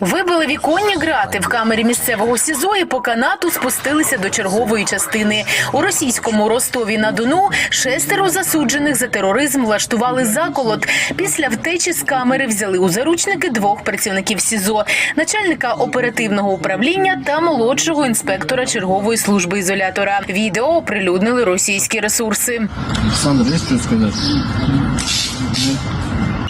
Вибили віконні грати в камері місцевого СІЗО і по канату спустилися до чергової частини. У російському Ростові на Дону шестеро засуджених за тероризм влаштували заколот. Після втечі з камери взяли у заручники двох працівників СІЗО, начальника оперативного управління та молодшого інспектора чергової служби ізолятора. Відео оприлюднили російські ресурси. Александр, есть что сказать?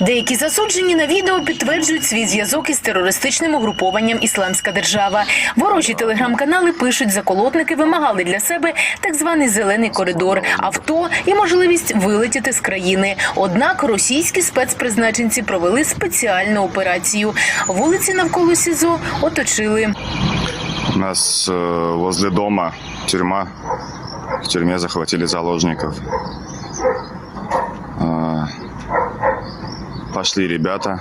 Деякі засуджені на відео підтверджують свій зв'язок із терористичним угрупованням Ісламська держава. Ворожі телеграм-канали пишуть, заколотники вимагали для себе так званий зелений коридор, авто і можливість вилетіти з країни. Однак російські спецпризначенці провели спеціальну операцію. Вулиці навколо СІЗО оточили. У нас э, возле дома тюрьма. В тюрьме захватили заложников. Пошли ребята.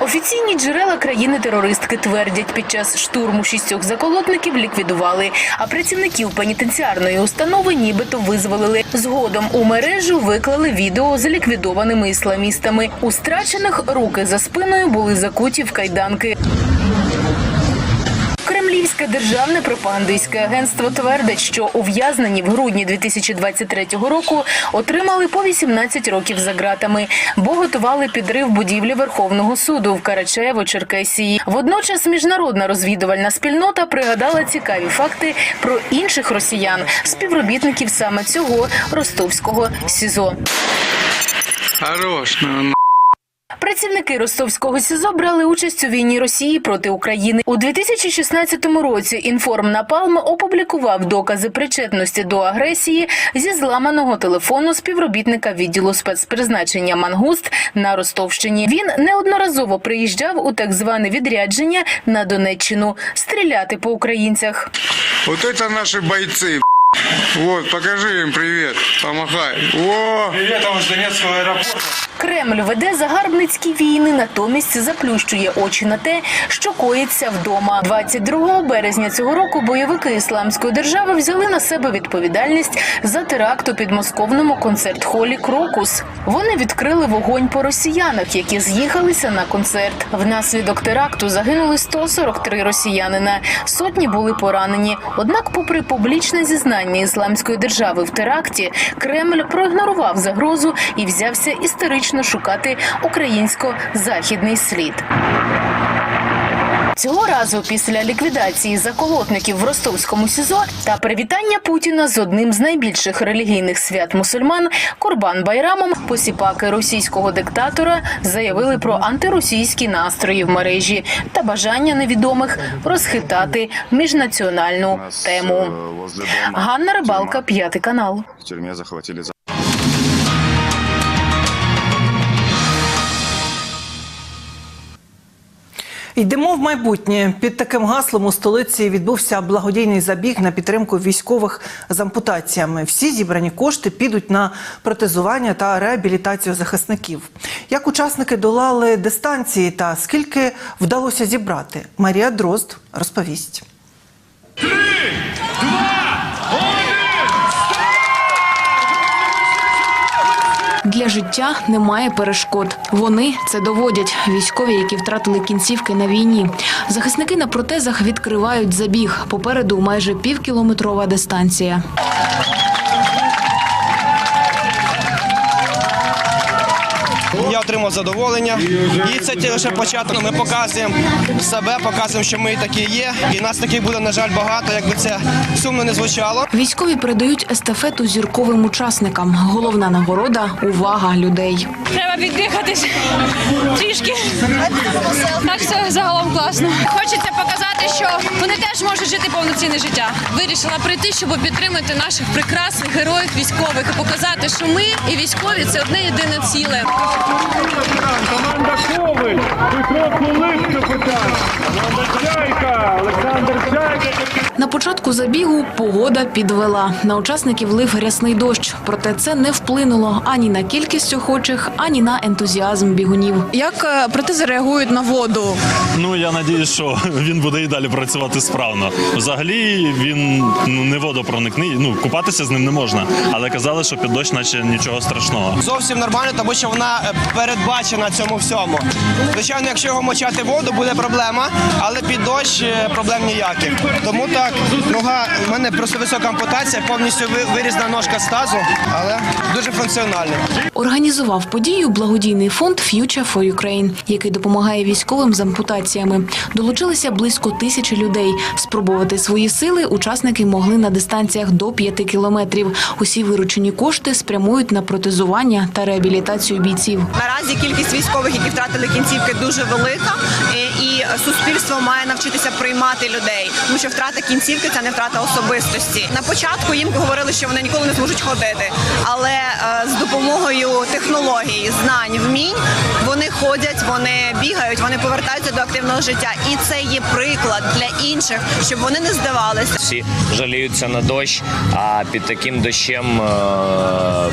Офіційні джерела країни-терористки твердять, під час штурму шістьох заколотників ліквідували, а працівників пенітенціарної установи нібито визволили. Згодом у мережу виклали відео з ліквідованими ісламістами. У страчених руки за спиною були закуті в кайданки. Кремлівське державне пропагандистське агентство твердить, що ув'язнені в грудні 2023 року отримали по 18 років за ґратами, бо готували підрив будівлі Верховного суду в Карачаєво-Черкесії. Водночас міжнародна розвідувальна спільнота пригадала цікаві факти про інших росіян, співробітників саме цього ростовського СІЗО. Хорош, ну, Працівники ростовського СІЗО брали участь у війні Росії проти України у 2016 році. Інформнапалм опублікував докази причетності до агресії зі зламаного телефону співробітника відділу спецпризначення Мангуст на Ростовщині. Він неодноразово приїжджав у так зване відрядження на Донеччину стріляти по українцях. вот это наши бойцы. Вот, покажи им привет, помахай. О, Привет вам с Донецкого аэропорта. Кремль веде загарбницькі війни, натомість заплющує очі на те, що коїться вдома. 22 березня цього року бойовики ісламської держави взяли на себе відповідальність за теракт у підмосковному концерт-холі Крокус. Вони відкрили вогонь по росіянах, які з'їхалися на концерт. Внаслідок теракту загинули 143 росіянина. Сотні були поранені. Однак, попри публічне зізнання ісламської держави в теракті, Кремль проігнорував загрозу і взявся історично шукати українсько-західний слід. Цього разу після ліквідації заколотників в ростовському СІЗО та привітання Путіна з одним з найбільших релігійних свят мусульман Курбан Байрамом посіпаки російського диктатора заявили про антиросійські настрої в мережі та бажання невідомих розхитати міжнаціональну тему. Ганна Рибалка, п'ятий канал. В тюрьме захватили Йдемо в майбутнє. Під таким гаслом у столиці відбувся благодійний забіг на підтримку військових з ампутаціями. Всі зібрані кошти підуть на протезування та реабілітацію захисників. Як учасники долали дистанції та скільки вдалося зібрати? Марія Дрозд розповість. Для життя немає перешкод. Вони це доводять. Військові, які втратили кінцівки на війні. Захисники на протезах відкривають забіг. Попереду майже півкілометрова дистанція. Отримав задоволення, і це ті лише початок. Ми показуємо себе, показуємо, що ми такі є. І нас таких буде, на жаль, багато, якби це сумно не звучало. Військові передають естафету зірковим учасникам. Головна нагорода увага людей. Треба віддихатись трішки. Так все загалом класно. Хочеться показати, що вони теж можуть жити повноцінне життя. Вирішила прийти, щоб підтримати наших прекрасних героїв військових і показати, що ми і військові це одне єдине ціле. Команда Коваль, Петро Кулик, капітан. Команда Чайка, Олександр Чайка. На початку забігу погода підвела. На учасників лив рясний дощ. Проте це не вплинуло ані на кількість охочих, ані на ентузіазм бігунів. Як е, протези реагують на воду? Ну я надіюсь, що він буде і далі працювати справно. Взагалі він ну не водопроникний. Ну купатися з ним не можна, але казали, що під дощ, наче нічого страшного. Зовсім нормально, тому що вона е, передбачена цьому всьому. Звичайно, якщо його мочати воду, буде проблема, але під дощ е, проблем ніяких. Тому так, нога, в мене просто висока ампутація, повністю ви- вирізана ножка з тазу, але дуже функціональний. Організував подію благодійний фонд Future for Ukraine, який допомагає військовим з ампутаціями. Долучилися близько тисячі людей. Спробувати свої сили учасники могли на дистанціях до 5 кілометрів. Усі виручені кошти спрямують на протезування та реабілітацію бійців. Наразі кількість військових, які втратили кінцівки, дуже велика, і, і суспільство має навчитися приймати людей, тому що втрата кінцівки це не втрата особистості. На початку їм говорили, що вони ніколи не зможуть ходити, але е, з допомогою технологій, знань, вмінь вони ходять, вони бігають, вони повертаються до активного життя, і це є приклад для інших, щоб вони не здавалися. всі жаліються на дощ, а під таким дощем е-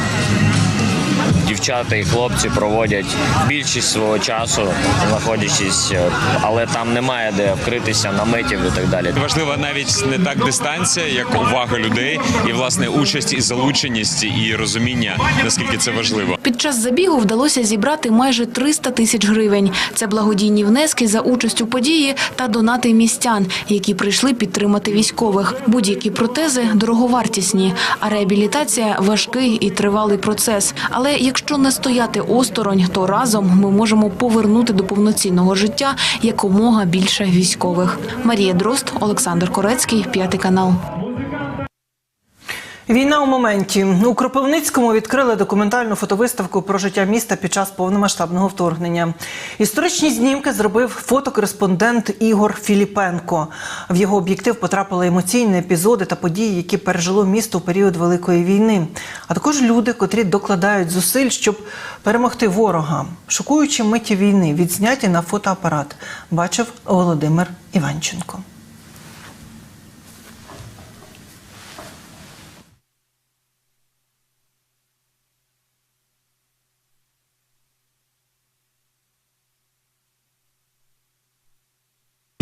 дівчата і хлопці проводять більшість свого часу, знаходячись, е, але там немає де вкритися наметів і так далі. Важлива навіть не так дистанція, як увага людей, і власне участь і залученість, і розуміння, наскільки це важливо. Під час забігу вдалося зібрати майже 300 тисяч гривень. Це благодійні внески за участь у події та донати містян, які прийшли підтримати військових. Будь-які протези дороговартісні, а реабілітація важкий і тривалий процес. Але якщо не стояти осторонь, то разом ми можемо повернути до повноцінного життя якомога більше військових. Марія Дрозд, Олександр Корецький, п'ятий канал. Війна у моменті у Кропивницькому відкрили документальну фотовиставку про життя міста під час повномасштабного вторгнення. Історичні знімки зробив фотокореспондент Ігор Філіпенко. В його об'єктив потрапили емоційні епізоди та події, які пережило місто у період великої війни, а також люди, котрі докладають зусиль, щоб перемогти ворога. Шокуючі миті війни, відзняті на фотоапарат, бачив Володимир Іванченко.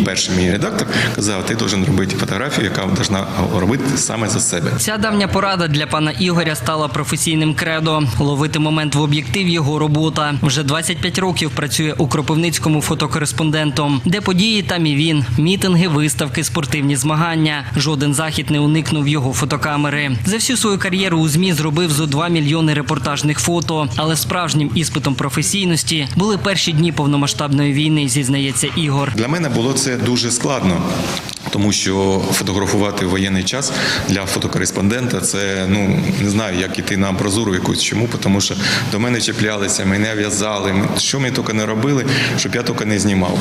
Перший мій редактор казав, ти должен робити фотографію, яка должна робити саме за себе. Ця давня порада для пана Ігоря стала професійним кредо. Ловити момент в об'єктив його робота. Вже 25 років працює у Кропивницькому фотокореспондентом. Де події, там і він. Мітинги, виставки, спортивні змагання. Жоден захід не уникнув його фотокамери. За всю свою кар'єру у змі зробив зо 2 мільйони репортажних фото. Але справжнім іспитом професійності були перші дні повномасштабної війни, зізнається Ігор. Для мене було це дуже складно. Тому що фотографувати в воєнний час для фотокореспондента це ну не знаю, як іти на амбразуру якусь. Чому? Тому що до мене чіплялися, мене в'язали. Що ми тільки не робили, щоб я тільки не знімав.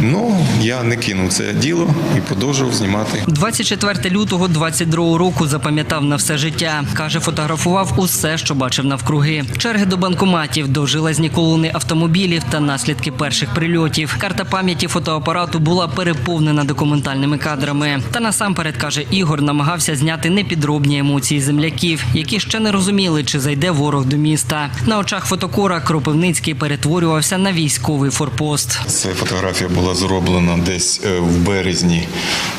Ну я не кинув це діло і продовжував знімати. 24 лютого 22 року запам'ятав на все життя. Каже, фотографував усе, що бачив навкруги. Черги до банкоматів, довжилезні колони автомобілів та наслідки перших прильотів. Карта пам'яті фотоапарату була переповнена документальними кадрами. Та насамперед каже Ігор, намагався зняти непідробні емоції земляків, які ще не розуміли, чи зайде ворог до міста. На очах фотокора Кропивницький перетворювався на військовий форпост. Ця фотографія була зроблена десь е, в березні,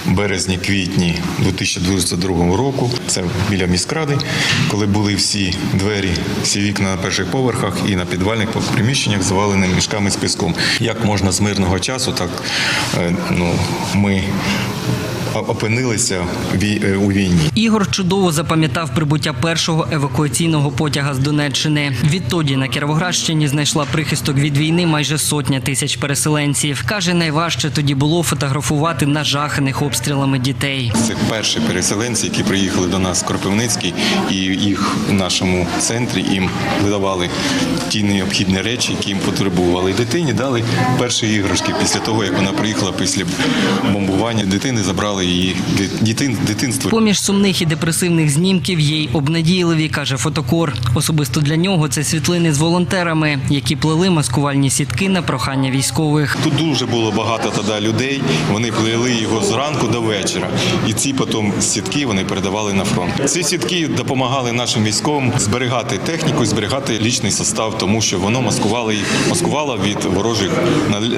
березні-квітні 2022 року. Це біля міськради, коли були всі двері, всі вікна на перших поверхах і на підвальних приміщеннях завалені мішками з піском. Як можна з мирного часу, так е, ну, ми опинилися вій- е, у війні. Ігор чудово запам'ятав прибуття першого евакуаційного потяга з Донеччини. Відтоді на Кіровоградщині знайшла прихисток від війни майже сотня тисяч переселенців. Каже, найважче тоді було фотографувати нажаханих обстрілами дітей. Це перші переселенці, які приїхали до нас в Кропивницький, і їх в нашому центрі їм видавали ті необхідні речі, які їм потребували. Дитині дали перші іграшки після того, як вона приїхала після бомбування. Дитини забрали її дитин, дитинство. Поміж сумних і депресивних знімків є й обнадійливі, каже фотокор. Особисто для нього це світлини з волонтерами, які плели маскувальні сітки на прохання військових. Тут дуже було багато тоді людей. Вони плели його зранку до вечора, і ці потім сітки вони передавали на фронт. Ці сітки допомагали нашим військовим зберігати техніку, зберігати лічний состав, тому що воно маскувало їх, маскувало від ворожих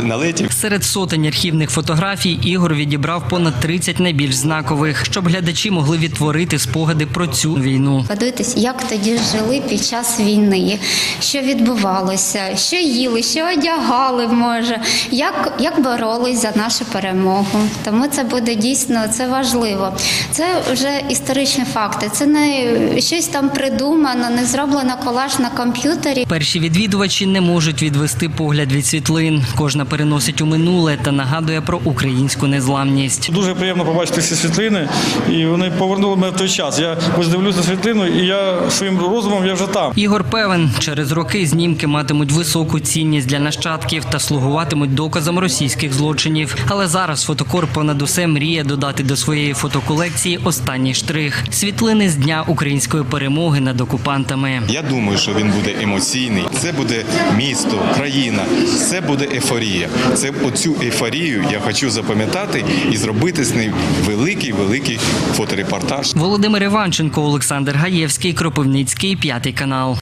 налетів. Серед сотень архівних фотографій Ігор відібрав понад 30 найбільш знакових, щоб глядачі могли відтворити спогади про цю війну. Подивитись, як тоді жили під час війни, що відбувалося, що їли, що одягали, може, як, як боролись за нашу перемогу. Тому це буде дійсно це важливо. Це вже історичні факти. Це не щось там придумано, не зроблено колаж на комп'ютері. Перші відвідувачі не можуть відвести погляд від світлин. Кожна переносить у минуле та нагадує про українську незламність. Дуже приємно побачити ці світлини, і вони повернули мене в той час. Я ось дивлюся на світлину, і я своїм розумом я вже там. Ігор певен, через роки знімки матимуть високу цінність для нащадків та слугуватимуть доказом російських злочинів. Але зараз фотокор понад усе мріє додати до своєї фотоколекції останній штрих світлини з дня української перемоги над окупантами. Я думаю, що він буде емоційний. Це буде місто, країна, це буде ейфорія. Це оцю ейфорію я хочу запам'ятати і зробити з нею великий великий фоторепортаж. Володимир Іванченко, Олександр Гаєвський, Кропивницький, п'ятий канал.